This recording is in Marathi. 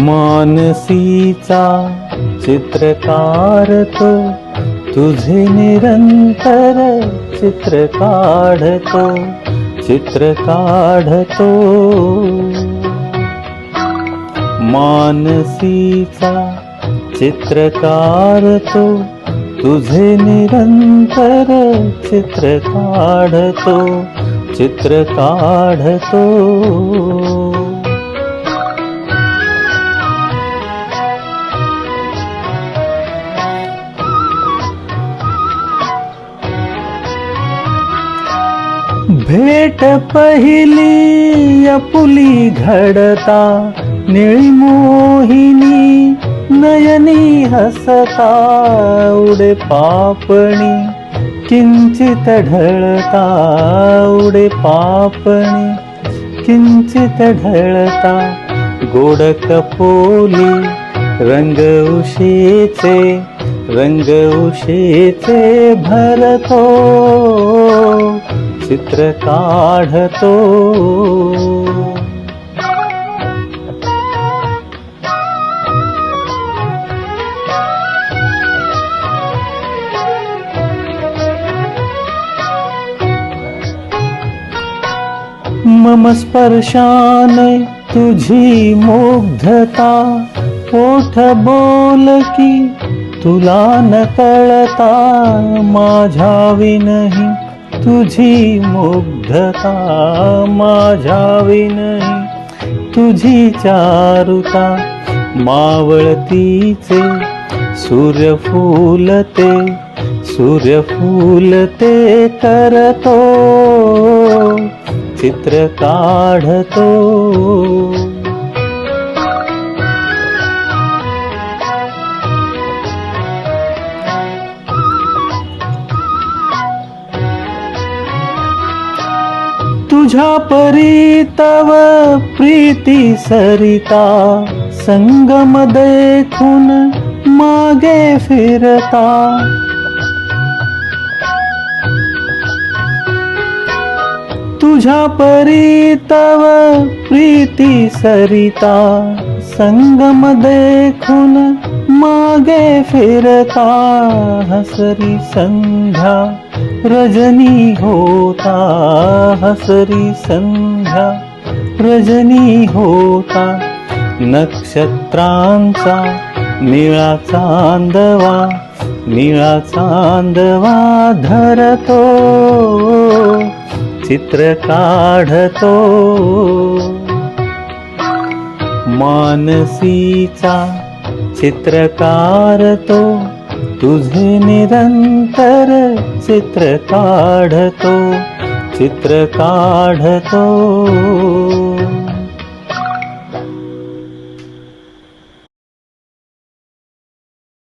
मानसीचा चित्रकार तो तुझे निरंतर चित्र काढतो चित्र काढतो. मानसीचा चित्रकार तो तुझे निरंतर चित्र काढतो चित्र काढतो भेट पहिली अपुली घडता निळी मोहिनी नयनी हसता उडे पापणी किंचित ढळता उडे पापणी किंचित ढळता गोड कपोली रंग उशीचे रंग उशीचे भरतो. चित्र काढतो मम स्पर्शाने तुझी मुग्धता ओठ बोल की तुला न कळता माझ्या विनही तुझी मुग्धता माझ्या विनही तुझी चारुता मावळतीचे सूर्यफूल ते ते करतो चित्र काढतो. तुझ्या परी तव प्रीती सरिता संगम देखून मागे फिरता. तुझ्या परी तव प्रीती सरिता संगम देखून मागे फिरता हसरी संध्या रजनी होता हसरी संध्या रजनी होता नक्षत्रांचा निळा चांदवा निळा चांदवा धरतो चित्र काढतो. मानसीचा चित्रकार तो तुझे निरंतर चित्र काढतो चित्र काढतो